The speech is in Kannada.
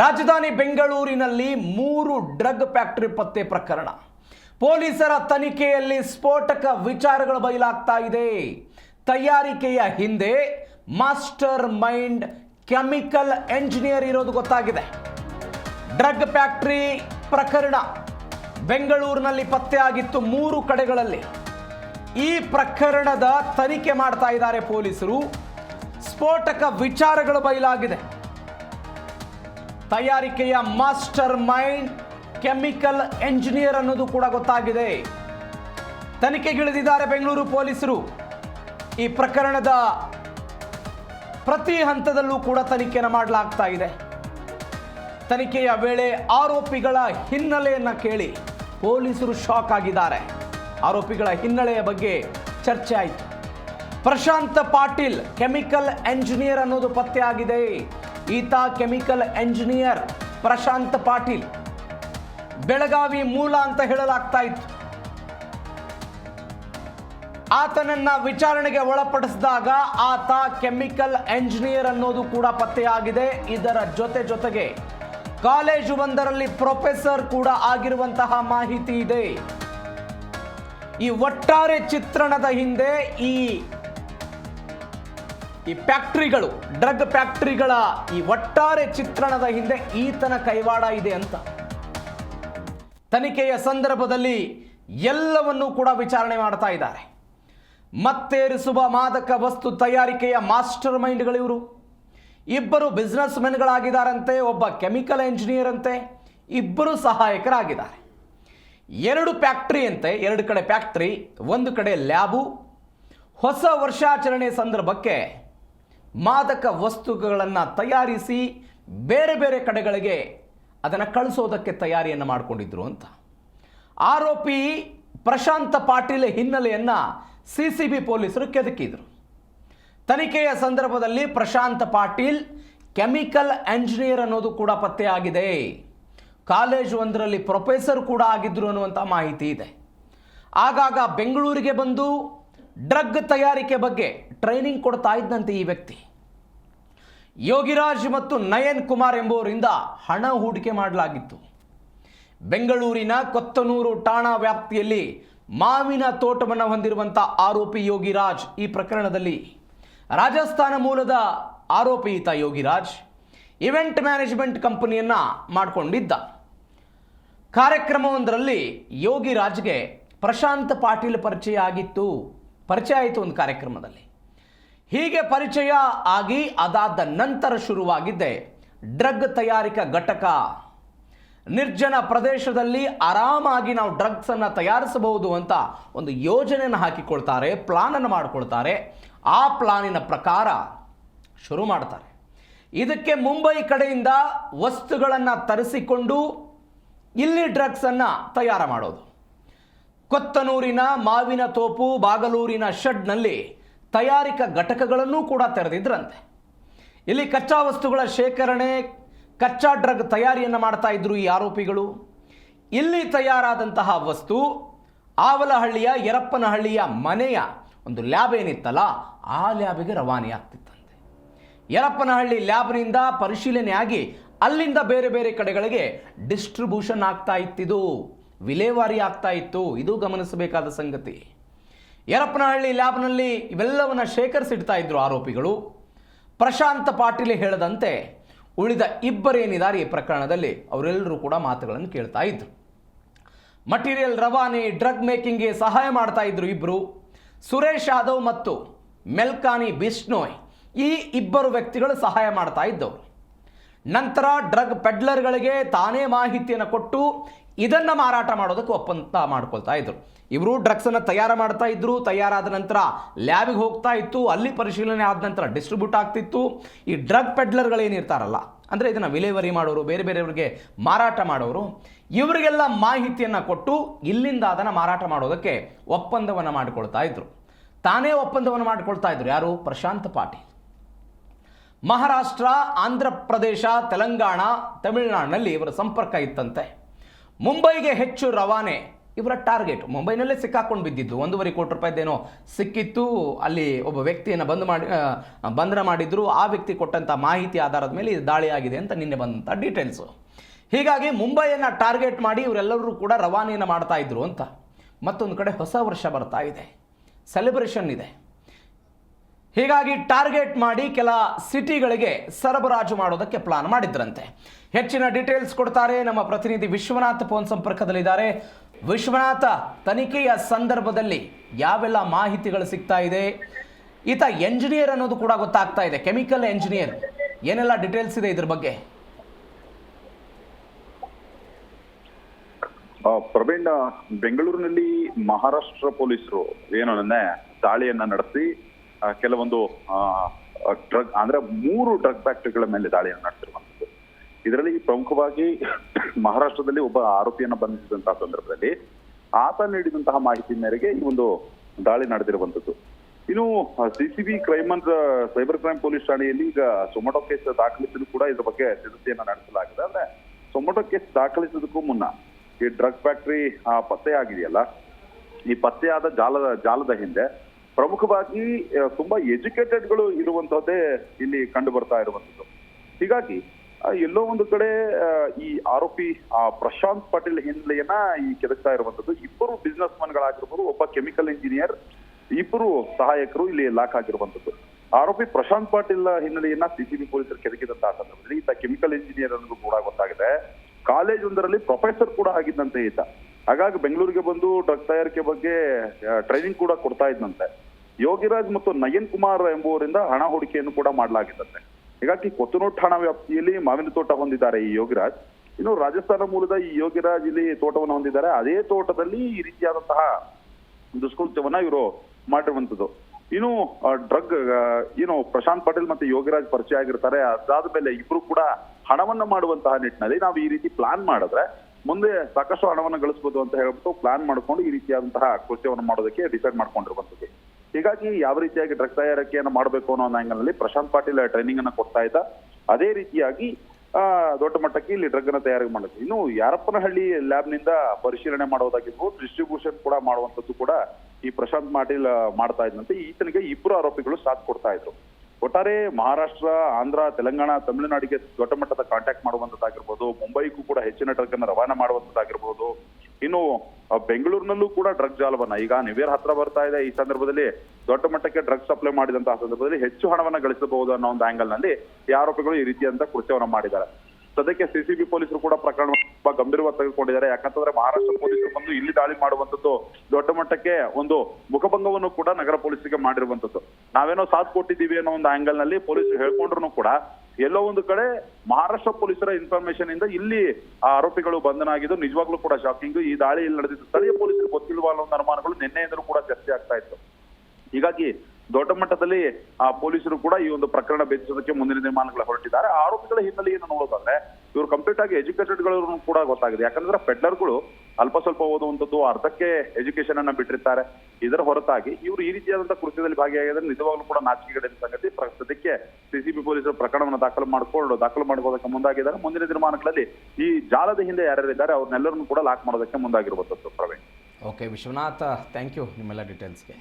ರಾಜಧಾನಿ ಬೆಂಗಳೂರಿನಲ್ಲಿ ಮೂರು ಡ್ರಗ್ ಫ್ಯಾಕ್ಟರಿ ಪತ್ತೆ ಪ್ರಕರಣ. ಪೊಲೀಸರ ತನಿಖೆಯಲ್ಲಿ ಸ್ಫೋಟಕ ವಿಚಾರಗಳು ಬಯಲಾಗ್ತಾ ಇದೆ. ತಯಾರಿಕೆಯ ಹಿಂದೆ ಮಾಸ್ಟರ್ ಮೈಂಡ್ ಕೆಮಿಕಲ್ ಎಂಜಿನಿಯರ್ ಇರೋದು ಗೊತ್ತಾಗಿದೆ. ಡ್ರಗ್ ಫ್ಯಾಕ್ಟರಿ ಪ್ರಕರಣ ಬೆಂಗಳೂರಿನಲ್ಲಿ ಪತ್ತೆಯಾಗಿತ್ತು ಮೂರು ಕಡೆಗಳಲ್ಲಿ. ಈ ಪ್ರಕರಣದ ತನಿಖೆ ಮಾಡ್ತಾ ಇದ್ದಾರೆ ಪೊಲೀಸರು. ಸ್ಫೋಟಕ ವಿಚಾರಗಳು ಬಯಲಾಗಿದೆ. ತಯಾರಿಕೆಯ ಮಾಸ್ಟರ್ ಮೈಂಡ್ ಕೆಮಿಕಲ್ ಎಂಜಿನಿಯರ್ ಅನ್ನೋದು ಕೂಡ ಗೊತ್ತಾಗಿದೆ. ತನಿಖೆಗಿಳಿದಿದ್ದಾರೆ ಬೆಂಗಳೂರು ಪೊಲೀಸರು. ಈ ಪ್ರಕರಣದ ಪ್ರತಿ ಹಂತದಲ್ಲೂ ಕೂಡ ತನಿಖೆಯನ್ನು ಮಾಡಲಾಗ್ತಾ ಇದೆ. ತನಿಖೆಯ ವೇಳೆ ಆರೋಪಿಗಳ ಹಿನ್ನೆಲೆಯನ್ನು ಕೇಳಿ ಪೊಲೀಸರು ಶಾಕ್ ಆಗಿದ್ದಾರೆ. ಆರೋಪಿಗಳ ಹಿನ್ನೆಲೆಯ ಬಗ್ಗೆ ಚರ್ಚೆ ಆಯಿತು. ಪ್ರಶಾಂತ ಪಾಟೀಲ್ ಕೆಮಿಕಲ್ ಎಂಜಿನಿಯರ್ ಅನ್ನೋದು ಪತ್ತೆಯಾಗಿದೆ ಈತ ಕೆಮಿಕಲ್ ಎಂಜಿನಿಯರ್ ಪ್ರಶಾಂತ್ ಪಾಟೀಲ್. ಬೆಳಗಾವಿ ಮೂಲ ಅಂತ ಹೇಳಲಾಗ್ತಾ ಇತ್ತು. ಆತನನ್ನ ವಿಚಾರಣೆಗೆ ಒಳಪಡಿಸಿದಾಗ ಆತ ಕೆಮಿಕಲ್ ಎಂಜಿನಿಯರ್ ಅನ್ನೋದು ಕೂಡ ಪತ್ತೆಯಾಗಿದೆ. ಇದರ ಜೊತೆ ಜೊತೆಗೆ ಕಾಲೇಜು ಒಂದರಲ್ಲಿ ಪ್ರೊಫೆಸರ್ ಕೂಡ ಆಗಿರುವಂತಹ ಮಾಹಿತಿ ಇದೆ. ಈ ಒಟ್ಟಾರೆ ಚಿತ್ರಣದ ಹಿಂದೆ ಈ ಈ ಫ್ಯಾಕ್ಟ್ರಿಗಳು, ಡ್ರಗ್ ಫ್ಯಾಕ್ಟ್ರಿಗಳ ಈ ಒಟ್ಟಾರೆ ಚಿತ್ರಣದ ಹಿಂದೆ ಈತನ ಕೈವಾಡ ಇದೆ ಅಂತ. ತನಿಖೆಯ ಸಂದರ್ಭದಲ್ಲಿ ಎಲ್ಲವನ್ನೂ ಕೂಡ ವಿಚಾರಣೆ ಮಾಡ್ತಾ ಇದ್ದಾರೆ. ಮತ್ತೇರಿಸುವ ಮಾದಕ ವಸ್ತು ತಯಾರಿಕೆಯ ಮಾಸ್ಟರ್ ಮೈಂಡ್ಗಳು ಇವರು. ಇಬ್ಬರು ಬಿಸ್ನೆಸ್ ಮೆನ್ಗಳಾಗಿದ್ದಾರಂತೆ ಒಬ್ಬ ಕೆಮಿಕಲ್ ಎಂಜಿನಿಯರ್ ಅಂತೆ, ಇಬ್ಬರು ಸಹಾಯಕರಾಗಿದ್ದಾರೆ. ಎರಡು ಫ್ಯಾಕ್ಟ್ರಿ ಅಂತೆ, ಎರಡು ಕಡೆ ಫ್ಯಾಕ್ಟ್ರಿ, ಒಂದು ಕಡೆ ಲ್ಯಾಬು. ಹೊಸ ವರ್ಷಾಚರಣೆ ಸಂದರ್ಭಕ್ಕೆ ಮಾದಕ ವಸ್ತುಗಳನ್ನು ತಯಾರಿಸಿ ಬೇರೆ ಬೇರೆ ಕಡೆಗಳಿಗೆ ಅದನ್ನು ಕಳಿಸೋದಕ್ಕೆ ತಯಾರಿಯನ್ನು ಮಾಡಿಕೊಂಡಿದ್ರು ಅಂತ. ಆರೋಪಿ ಪ್ರಶಾಂತ ಪಾಟೀಲ್ ಹಿನ್ನೆಲೆಯನ್ನು ಸಿ ಸಿ ಬಿ ಪೊಲೀಸರು ಕೆದಕಿದ್ರು. ತನಿಖೆಯ ಸಂದರ್ಭದಲ್ಲಿ ಪ್ರಶಾಂತ ಪಾಟೀಲ್ ಕೆಮಿಕಲ್ ಎಂಜಿನಿಯರ್ ಅನ್ನೋದು ಕೂಡ ಪತ್ತೆಯಾಗಿದೆ ಕಾಲೇಜು ಒಂದರಲ್ಲಿ ಪ್ರೊಫೆಸರ್ ಕೂಡ ಆಗಿದ್ರು ಅನ್ನುವಂಥ ಮಾಹಿತಿ ಇದೆ. ಆಗಾಗ ಬೆಂಗಳೂರಿಗೆ ಬಂದು ಡ್ರಗ್ ತಯಾರಿಕೆ ಬಗ್ಗೆ ಟ್ರೈನಿಂಗ್ ಕೊಡ್ತಾ ಇದ್ದಂತೆ ಈ ವ್ಯಕ್ತಿ. ಯೋಗಿರಾಜ್ ಮತ್ತು ನಯನ್ ಕುಮಾರ್ ಎಂಬುವರಿಂದ ಹಣ ಹೂಡಿಕೆ ಮಾಡಲಾಗಿತ್ತು. ಬೆಂಗಳೂರಿನ ಕೊತ್ತನೂರು ಠಾಣಾ ವ್ಯಾಪ್ತಿಯಲ್ಲಿ ಮಾವಿನ ತೋಟವನ್ನು ಹೊಂದಿರುವಂಥ ಆರೋಪಿ ಯೋಗಿರಾಜ್ ಈ ಪ್ರಕರಣದಲ್ಲಿ. ರಾಜಸ್ಥಾನ ಮೂಲದ ಆರೋಪಿ ಈತ ಯೋಗಿರಾಜ್ ಇವೆಂಟ್ ಮ್ಯಾನೇಜ್ಮೆಂಟ್ ಕಂಪನಿಯನ್ನು ಮಾಡಿಕೊಂಡಿದ್ದ. ಕಾರ್ಯಕ್ರಮವೊಂದರಲ್ಲಿ ಯೋಗಿರಾಜ್ಗೆ ಪ್ರಶಾಂತ್ ಪಾಟೀಲ್ ಪರಿಚಯ ಆಗಿತ್ತು. ಪರಿಚಯ ಆಯಿತು ಒಂದು ಕಾರ್ಯಕ್ರಮದಲ್ಲಿ. ಹೀಗೆ ಪರಿಚಯ ಆಗಿ ಅದಾದ ನಂತರ ಶುರುವಾಗಿದ್ದೆ. ಡ್ರಗ್ ತಯಾರಿಕಾ ಘಟಕ. ನಿರ್ಜನ ಪ್ರದೇಶದಲ್ಲಿ ಆರಾಮಾಗಿ ನಾವು ಡ್ರಗ್ಸನ್ನು ತಯಾರಿಸಬಹುದು ಅಂತ ಒಂದು ಯೋಜನೆಯನ್ನು ಹಾಕಿಕೊಳ್ತಾರೆ ಪ್ಲಾನನ್ನು ಮಾಡಿಕೊಳ್ತಾರೆ. ಆ ಪ್ಲಾನಿನ ಪ್ರಕಾರ ಶುರು ಮಾಡ್ತಾರೆ. ಇದಕ್ಕೆ ಮುಂಬೈ ಕಡೆಯಿಂದ ವಸ್ತುಗಳನ್ನು ತರಿಸಿಕೊಂಡು ಇಲ್ಲಿ ಡ್ರಗ್ಸನ್ನು ತಯಾರು ಮಾಡೋದು. ಕೊತ್ತನೂರಿನ ಮಾವಿನ ತೋಪು, ಬಾಗಲೂರಿನ ಶೆಡ್ನಲ್ಲಿ ತಯಾರಿಕಾ ಘಟಕಗಳನ್ನೂ ಕೂಡ ತೆರೆದಿದ್ರಂತೆ. ಇಲ್ಲಿ ಕಚ್ಚಾ ವಸ್ತುಗಳ ಶೇಖರಣೆ, ಕಚ್ಚಾ ಡ್ರಗ್ ತಯಾರಿಯನ್ನು ಮಾಡ್ತಾ ಇದ್ರು ಈ ಆರೋಪಿಗಳು. ಇಲ್ಲಿ ತಯಾರಾದಂತಹ ವಸ್ತು ಆವಲಹಳ್ಳಿಯ ಯರಪ್ಪನಹಳ್ಳಿಯ ಮನೆಯ ಒಂದು ಲ್ಯಾಬ್ ಏನಿತ್ತಲ್ಲ, ಆ ಲ್ಯಾಬಿಗೆ ರವಾನೆ ಆಗ್ತಿತ್ತಂತೆ. ಯರಪ್ಪನಹಳ್ಳಿ ಲ್ಯಾಬ್ನಿಂದ ಪರಿಶೀಲನೆ ಆಗಿ ಅಲ್ಲಿಂದ ಬೇರೆ ಬೇರೆ ಕಡೆಗಳಿಗೆ ಡಿಸ್ಟ್ರಿಬ್ಯೂಷನ್ ಆಗ್ತಾ ಇತ್ತಿದು, ವಿಲೇವಾರಿ ಆಗ್ತಾ ಇತ್ತು. ಇದು ಗಮನಿಸಬೇಕಾದ ಸಂಗತಿ. ಯರಪ್ಪನಹಳ್ಳಿ ಲ್ಯಾಬ್ನಲ್ಲಿ ಇವೆಲ್ಲವನ್ನು ಶೇಖರಿಸಿಡ್ತಾ ಇದ್ರು ಆರೋಪಿಗಳು. ಪ್ರಶಾಂತ ಪಾಟೀಲ್ ಹೇಳದಂತೆ ಉಳಿದ ಇಬ್ಬರೇನಿದ್ದಾರೆ ಈ ಪ್ರಕರಣದಲ್ಲಿ ಅವರೆಲ್ಲರೂ ಕೂಡ ಮಾತುಗಳನ್ನು ಕೇಳ್ತಾ ಇದ್ರು. ಮಟೀರಿಯಲ್ ರವಾನೆ, ಡ್ರಗ್ ಮೇಕಿಂಗ್ಗೆ ಸಹಾಯ ಮಾಡ್ತಾ ಇದ್ರು ಇಬ್ಬರು ಸುರೇಶ್ ಯಾದವ್ ಮತ್ತು ಮೆಲ್ಕಾನಿ ಬಿಷ್ಣೋಯ್ ಈ ಇಬ್ಬರು ವ್ಯಕ್ತಿಗಳು ಸಹಾಯ ಮಾಡ್ತಾ ಇದ್ದವರು ನಂತರ ಡ್ರಗ್ ಪೆಡ್ಲರ್ಗಳಿಗೆ ತಾನೇ ಮಾಹಿತಿಯನ್ನು ಕೊಟ್ಟು ಇದನ್ನು ಮಾರಾಟ ಮಾಡೋದಕ್ಕೆ ಒಪ್ಪಂದ ಮಾಡ್ಕೊಳ್ತಾ ಇದ್ರು. ಇವರು ಡ್ರಗ್ಸನ್ನು ತಯಾರು ಮಾಡ್ತಾ ಇದ್ರು, ತಯಾರಾದ ನಂತರ ಲ್ಯಾಬಿಗೆ ಹೋಗ್ತಾ ಇತ್ತು, ಅಲ್ಲಿ ಪರಿಶೀಲನೆ ಆದ ನಂತರ ಡಿಸ್ಟ್ರಿಬ್ಯೂಟ್ ಆಗ್ತಿತ್ತು. ಈ ಡ್ರಗ್ ಪೆಡ್ಲರ್ಗಳೇನಿರ್ತಾರಲ್ಲ ಅಂದರೆ ಇದನ್ನು ವಿಲೇವರಿ ಮಾಡೋರು, ಬೇರೆ ಬೇರೆಯವ್ರಿಗೆ ಮಾರಾಟ ಮಾಡೋರು, ಇವರಿಗೆಲ್ಲ ಮಾಹಿತಿಯನ್ನು ಕೊಟ್ಟು ಇಲ್ಲಿಂದ ಅದನ್ನು ಮಾರಾಟ ಮಾಡೋದಕ್ಕೆ ಒಪ್ಪಂದವನ್ನು ಮಾಡಿಕೊಳ್ತಾ ಇದ್ರು. ತಾನೇ ಒಪ್ಪಂದವನ್ನು ಮಾಡಿಕೊಳ್ತಾ ಇದ್ರು, ಯಾರು? ಪ್ರಶಾಂತ್ ಪಾಟೀಲ್. ಮಹಾರಾಷ್ಟ್ರ, ಆಂಧ್ರ ಪ್ರದೇಶ, ತೆಲಂಗಾಣ, ತಮಿಳುನಾಡಿನಲ್ಲಿ ಇವರ ಸಂಪರ್ಕ ಇತ್ತಂತೆ. ಮುಂಬೈಗೆ ಹೆಚ್ಚು ರವಾನೆ. ಇವರ ಟಾರ್ಗೆಟ್ ಮುಂಬೈನಲ್ಲೇ ಸಿಕ್ಕಾಕೊಂಡು ಬಿದ್ದಿದ್ದು. ಒಂದೂವರೆ ಕೋಟಿ ರೂಪಾಯಿದೇನೋ ಸಿಕ್ಕಿತ್ತು. ಅಲ್ಲಿ ಒಬ್ಬ ವ್ಯಕ್ತಿಯನ್ನು ಬಂದ್ ಮಾಡಿ ಬಂಧನ ಮಾಡಿದ್ರು. ಆ ವ್ಯಕ್ತಿ ಕೊಟ್ಟಂಥ ಮಾಹಿತಿ ಆಧಾರದ ಮೇಲೆ ಇದು ದಾಳಿ ಆಗಿದೆ ಅಂತ ನಿನ್ನೆ ಬಂದಂಥ ಡೀಟೇಲ್ಸು ಹೀಗಾಗಿ ಮುಂಬೈಯನ್ನು ಟಾರ್ಗೆಟ್ ಮಾಡಿ ಇವರೆಲ್ಲರೂ ಕೂಡ ರವಾನೆಯನ್ನು ಮಾಡ್ತಾ ಇದ್ರು ಅಂತ ಮತ್ತೊಂದು ಕಡೆ ಹೊಸ ವರ್ಷ ಬರ್ತಾ ಇದೆ. ಸೆಲೆಬ್ರೇಷನ್ ಇದೆ. ಹೀಗಾಗಿ ಟಾರ್ಗೆಟ್ ಮಾಡಿ ಕೆಲ ಸಿಟಿಗಳಿಗೆ ಸರಬರಾಜು ಮಾಡೋದಕ್ಕೆ ಪ್ಲಾನ್ ಮಾಡಿದ್ರಂತೆ. ಹೆಚ್ಚಿನ ಡೀಟೇಲ್ಸ್ ಕೊಡ್ತಾರೆ ನಮ್ಮ ಪ್ರತಿನಿಧಿ ವಿಶ್ವನಾಥ್ ಫೋನ್ ಸಂಪರ್ಕದಲ್ಲಿದ್ದಾರೆ. ವಿಶ್ವನಾಥ, ತನಿಖೆಯ ಸಂದರ್ಭದಲ್ಲಿ ಯಾವೆಲ್ಲ ಮಾಹಿತಿಗಳು ಸಿಗ್ತಾ ಇದೆ? ಈತ ಎಂಜಿನಿಯರ್ ಅನ್ನೋದು ಕೂಡ ಗೊತ್ತಾಗ್ತಾ ಇದೆ. Chemical engineer. ಏನೆಲ್ಲ ಡೀಟೇಲ್ಸ್ ಇದೆ ಇದ್ರ ಬಗ್ಗೆ? ಪ್ರವೀಣ್, ಬೆಂಗಳೂರಿನಲ್ಲಿ ಮಹಾರಾಷ್ಟ್ರ ಪೊಲೀಸರು ಏನು ದಾಳಿಯನ್ನ ನಡೆಸಿ ಕೆಲವೊಂದು ಡ್ರಗ್ ಅಂದ್ರೆ ಮೂರು ಡ್ರಗ್ ಫ್ಯಾಕ್ಟರಿಗಳ ಮೇಲೆ ದಾಳಿಯನ್ನು ನಡೆಸಿರುವಂತದ್ದು ಇದರಲ್ಲಿ ಪ್ರಮುಖವಾಗಿ ಮಹಾರಾಷ್ಟ್ರದಲ್ಲಿ ಒಬ್ಬ ಆರೋಪಿಯನ್ನು ಬಂಧಿಸಿದಂತಹ ಸಂದರ್ಭದಲ್ಲಿ ಆತ ನೀಡಿದಂತಹ ಮಾಹಿತಿ ಮೇರೆಗೆ ಈ ಒಂದು ದಾಳಿ ನಡೆದಿರುವಂತದ್ದು ಇನ್ನು CCB crime and cyber crime police ಠಾಣೆಯಲ್ಲಿ ಈಗ ಸೊಮಟೋ ಕೇಸ್ ದಾಖಲಿಸಲು ಕೂಡ ಇದರ ಬಗ್ಗೆ ಸಿದ್ಧತೆಯನ್ನ ನಡೆಸಲಾಗಿದೆ. ಅಂದ್ರೆ ಸೊಮಟೋ ಕೇಸ್ ದಾಖಲಿಸೋದಕ್ಕೂ ಮುನ್ನ ಈ ಡ್ರಗ್ ಫ್ಯಾಕ್ಟರಿ ಪತ್ತೆ ಆಗಿದೆಯಲ್ಲ ಈ ಪತ್ತೆಯಾದ ಜಾಲದ ಜಾಲದ ಹಿಂದೆ ಪ್ರಮುಖವಾಗಿ ತುಂಬಾ ಎಜುಕೇಟೆಡ್ಗಳು ಇರುವಂತಹದ್ದೇ ಇಲ್ಲಿ ಕಂಡು ಬರ್ತಾ ಇರುವಂತದ್ದು ಹೀಗಾಗಿ ಎಲ್ಲೋ ಒಂದು ಕಡೆ ಈ ಆರೋಪಿ ಆ, ಪ್ರಶಾಂತ್ ಪಾಟೀಲ್ ಹಿನ್ನೆಲೆಯನ್ನ ಈ ಕೆದಕ್ತಾ ಇರುವಂತದ್ದು ಇಬ್ಬರು ಬಿಸ್ನೆಸ್ ಗಳಾಗಿರ್ಬೋದು ಒಬ್ಬ ಕೆಮಿಕಲ್ ಇಂಜಿನಿಯರ್ ಇಬ್ಬರು ಸಹಾಯಕರು ಇಲ್ಲಿ ಲಾಕ್ ಆಗಿರುವಂತದ್ದು ಆರೋಪಿ ಪ್ರಶಾಂತ್ ಪಾಟೀಲ್ ಹಿನ್ನೆಲೆಯನ್ನ ಸಿಸಿಬಿ ಪೊಲೀಸರು ಕೆದಕಿದಂತಹ ಸಂದರ್ಭದಲ್ಲಿ ಈತ ಕೆಮಿಕಲ್ ಇಂಜಿನಿಯರ್ ಅನ್ನೋದು ಕೂಡ ಗೊತ್ತಾಗಿದೆ. ಕಾಲೇಜ್ ಒಂದರಲ್ಲಿ ಪ್ರೊಫೆಸರ್ ಕೂಡ ಆಗಿದ್ದಂತೆ ಈತ. ಹಾಗಾಗಿ ಬೆಂಗಳೂರಿಗೆ ಬಂದು ಡ್ರಗ್ ತಯಾರಿಕೆ ಬಗ್ಗೆ ಟ್ರೈನಿಂಗ್ ಕೂಡ ಕೊಡ್ತಾ ಇದ್ದಂತೆ ಯೋಗಿರಾಜ್ ಮತ್ತು ನಯನ್ ಕುಮಾರ್ ಎಂಬುವರಿಂದ ಹಣ ಹೂಡಿಕೆಯನ್ನು ಕೂಡ ಮಾಡಲಾಗಿದ್ದಂತೆ. ಹೀಗಾಗಿ ಕೊತ್ತನೂರು ಠಾಣಾ ವ್ಯಾಪ್ತಿಯಲ್ಲಿ ಮಾವಿನ ತೋಟ ಹೊಂದಿದ್ದಾರೆ ಈ ಯೋಗಿರಾಜ್. ಇನ್ನು ರಾಜಸ್ಥಾನ ಮೂಲದ ಈ ಯೋಗಿರಾಜ್ ಇಲ್ಲಿ ತೋಟವನ್ನು ಹೊಂದಿದ್ದಾರೆ. ಅದೇ ತೋಟದಲ್ಲಿ ಈ ರೀತಿಯಾದಂತಹ ದುಷ್ಕೃತ್ಯವನ್ನ ಇವರು ಮಾಡಿರುವಂತದ್ದು ಇನ್ನು ಡ್ರಗ್ ಏನು ಪ್ರಶಾಂತ್ ಪಟೇಲ್ ಮತ್ತೆ ಯೋಗಿರಾಜ್ ಪರಿಚಯ ಆಗಿರ್ತಾರೆ. ಅದಾದ ಮೇಲೆ ಇಬ್ರು ಕೂಡ ಹಣವನ್ನ ಮಾಡುವಂತಹ ನಿಟ್ಟಿನಲ್ಲಿ ನಾವು ಈ ರೀತಿ ಪ್ಲಾನ್ ಮಾಡಿದ್ರೆ ಮುಂದೆ ಸಾಕಷ್ಟು ಹಣವನ್ನು ಗಳಿಸಬಹುದು ಅಂತ ಹೇಳ್ಬಿಟ್ಟು ಪ್ಲಾನ್ ಮಾಡ್ಕೊಂಡು ಈ ರೀತಿಯಾದಂತಹ ಕೃತ್ಯವನ್ನು ಮಾಡೋದಕ್ಕೆ ಡಿಸೈಡ್ ಮಾಡ್ಕೊಂಡಿರುವಂತದ್ದು ಹೀಗಾಗಿ ಯಾವ ರೀತಿಯಾಗಿ ಡ್ರಗ್ ತಯಾರಿಕೆಯನ್ನು ಮಾಡಬೇಕು ಅನ್ನೋ angle ನಲ್ಲಿ ಪ್ರಶಾಂತ್ ಪಾಟೀಲ್ ಟ್ರೈನಿಂಗ್ ಅನ್ನ ಕೊಡ್ತಾ ಇದ್ದ. ಅದೇ ರೀತಿಯಾಗಿ ಆ, ದೊಡ್ಡ ಮಟ್ಟಕ್ಕೆ ಇಲ್ಲಿ ಡ್ರಗ್ ಅನ್ನ ತಯಾರಿ ಮಾಡುತ್ತೆ ಇನ್ನು ಯಾರಪ್ಪನಹಳ್ಳಿ ಲ್ಯಾಬ್ನಿಂದ ಪರಿಶೀಲನೆ ಮಾಡೋದಾಗಿರ್ಬೋದು ಡಿಸ್ಟ್ರಿಬ್ಯೂಷನ್ ಕೂಡ ಮಾಡುವಂತದ್ದು ಕೂಡ ಈ ಪ್ರಶಾಂತ್ ಪಾಟೀಲ್ ಮಾಡ್ತಾ ಇದ್ದಂತೆ ಈತನಿಗೆ ಇಬ್ಬರು ಆರೋಪಿಗಳು ಸಾಥ್ ಕೊಡ್ತಾ ಇದ್ರು. ಒಟ್ಟಾರೆ ಮಹಾರಾಷ್ಟ್ರ, ಆಂಧ್ರ, ತೆಲಂಗಾಣ, ತಮಿಳುನಾಡಿಗೆ ದೊಡ್ಡ ಮಟ್ಟದ ಕಾಂಟ್ಯಾಕ್ಟ್ ಮಾಡುವಂತದ್ದಾಗಿರ್ಬೋದು ಮುಂಬೈಗೂ ಕೂಡ ಹೆಚ್ಚಿನ ಡ್ರಗ್ ಅನ್ನು ರವಾನೆ ಮಾಡುವಂತದ್ದಾಗಿರ್ಬೋದು ಇನ್ನು ಬೆಂಗಳೂರಿನಲ್ಲೂ ಕೂಡ ಡ್ರಗ್ ಜಾಲವನ್ನ, ಈಗ ನಿವೇರ್ ಹತ್ರ ಬರ್ತಾ ಇದೆ, ಈ ಸಂದರ್ಭದಲ್ಲಿ ದೊಡ್ಡ ಮಟ್ಟಕ್ಕೆ ಡ್ರಗ್ ಸಪ್ಲೈ ಮಾಡಿದಂತಹ ಸಂದರ್ಭದಲ್ಲಿ ಹೆಚ್ಚು ಹಣವನ್ನ ಗಳಿಸಬಹುದು ಅನ್ನೋ ಒಂದು ಆಂಗಲ್ನಲ್ಲಿ ಈ ಆರೋಪಿಗಳು ಈ ರೀತಿಯಂತ ಕೃತ್ಯವನ್ನ ಮಾಡಿದ್ದಾರೆ. ಸದ್ಯಕ್ಕೆ ಸಿಸಿಬಿ ಪೊಲೀಸರು ಕೂಡ ಪ್ರಕರಣ ತುಂಬಾ ಗಂಭೀರವಾಗಿ ತೆಗೆದುಕೊಂಡಿದ್ದಾರೆ. ಯಾಕಂತಂದ್ರೆ ಮಹಾರಾಷ್ಟ್ರ ಪೊಲೀಸರು ಬಂದು ಇಲ್ಲಿ ದಾಳಿ ಮಾಡುವಂತದ್ದು ದೊಡ್ಡ ಮಟ್ಟಕ್ಕೆ ಒಂದು ಮುಖಭಂಗವನ್ನು ಕೂಡ ನಗರ ಪೊಲೀಸರಿಗೆ ಮಾಡಿರುವಂತದ್ದು ನಾವೇನೋ ಸಾಥ್ ಕೊಟ್ಟಿದ್ದೀವಿ ಅನ್ನೋ ಒಂದು ಆಂಗಲ್ನಲ್ಲಿ ಪೊಲೀಸರು ಹೇಳ್ಕೊಂಡ್ರು ಕೂಡ ಎಲ್ಲೋ ಒಂದು ಕಡೆ ಮಹಾರಾಷ್ಟ್ರ ಪೊಲೀಸರ ಇನ್ಫಾರ್ಮೇಶನ್ ಇಂದ ಇಲ್ಲಿ ಆರೋಪಿಗಳು ಬಂಧನ ಆಗಿದ್ದು ನಿಜವಾಗ್ಲೂ ಕೂಡ ಶಾಕಿಂಗ್ ಈ ದಾಳಿ ಇಲ್ಲಿ ನಡೆದಿದ್ದು ಸ್ಥಳೀಯ ಪೊಲೀಸರು ಗೊತ್ತಿಲ್ವಾ ಅನ್ನೋ ಅನುಮಾನಗಳು ನಿನ್ನೆಯಿಂದಲೂ ಕೂಡ ಚರ್ಚೆ ಆಗ್ತಾ ಇತ್ತು. ಹೀಗಾಗಿ ದೊಡ್ಡ ಮಟ್ಟದಲ್ಲಿ ಆ ಪೊಲೀಸರು ಕೂಡ ಈ ಒಂದು ಪ್ರಕರಣ ಭೇದಿಸೋದಕ್ಕೆ ಮುಂದಿನ ನಿರ್ಮಾಣಗಳ ಹೊರಟಿದ್ದಾರೆ. ಆರೋಪಿಗಳ ಹಿನ್ನೆಲೆಯನ್ನು ನೋಡೋದಾದ್ರೆ, ಇವರು ಕಂಪ್ಲೀಟ್ ಆಗಿ ಎಜುಕೇಟೆಡ್ಗಳು ಕೂಡ ಗೊತ್ತಾಗಿದೆ. ಯಾಕಂದ್ರೆ ಪೆಡ್ಲರ್ಗಳು ಅಲ್ಪ ಸ್ವಲ್ಪ ಓದುವಂತದ್ದು ಅರ್ಧಕ್ಕೆ ಎಜುಕೇಶನ್ ಅನ್ನ ಬಿಟ್ಟಿರ್ತಾರೆ. ಇದರ ಹೊರತಾಗಿ ಇವರು ಈ ರೀತಿಯಾದಂತಹ ಕೃತ್ಯದಲ್ಲಿ ಭಾಗಿಯಾಗಿದ್ರೆ ನಿಜವಾಗ್ಲೂ ಕೂಡ ನಾಚಿಕೆಗಡೆ ಸಂಗತಿ. ಸದ್ಯಕ್ಕೆ ಸಿಸಿಬಿ ಪೊಲೀಸರು ಪ್ರಕರಣವನ್ನು ದಾಖಲು ಮಾಡಿಕೊಂಡು, ದಾಖಲು ಮಾಡುವುದಕ್ಕೆ ಮುಂದಾಗಿದ್ದಾರೆ. ಮುಂದಿನ ದಿನಮಾನಗಳಲ್ಲಿ ಈ ಜಾಲದ ಹಿಂದೆ ಯಾರ್ಯಾರಿದ್ದಾರೆ ಅವ್ರನ್ನೆಲ್ಲರನ್ನು ಕೂಡ ಲಾಕ್ ಮಾಡೋದಕ್ಕೆ ಮುಂದಾಗಿರುವಂತದ್ದು Praveen. Okay Vishwanath thank you ನಿಮ್ಮೆಲ್ಲ ಡೀಟೇಲ್ಸ್ಗೆ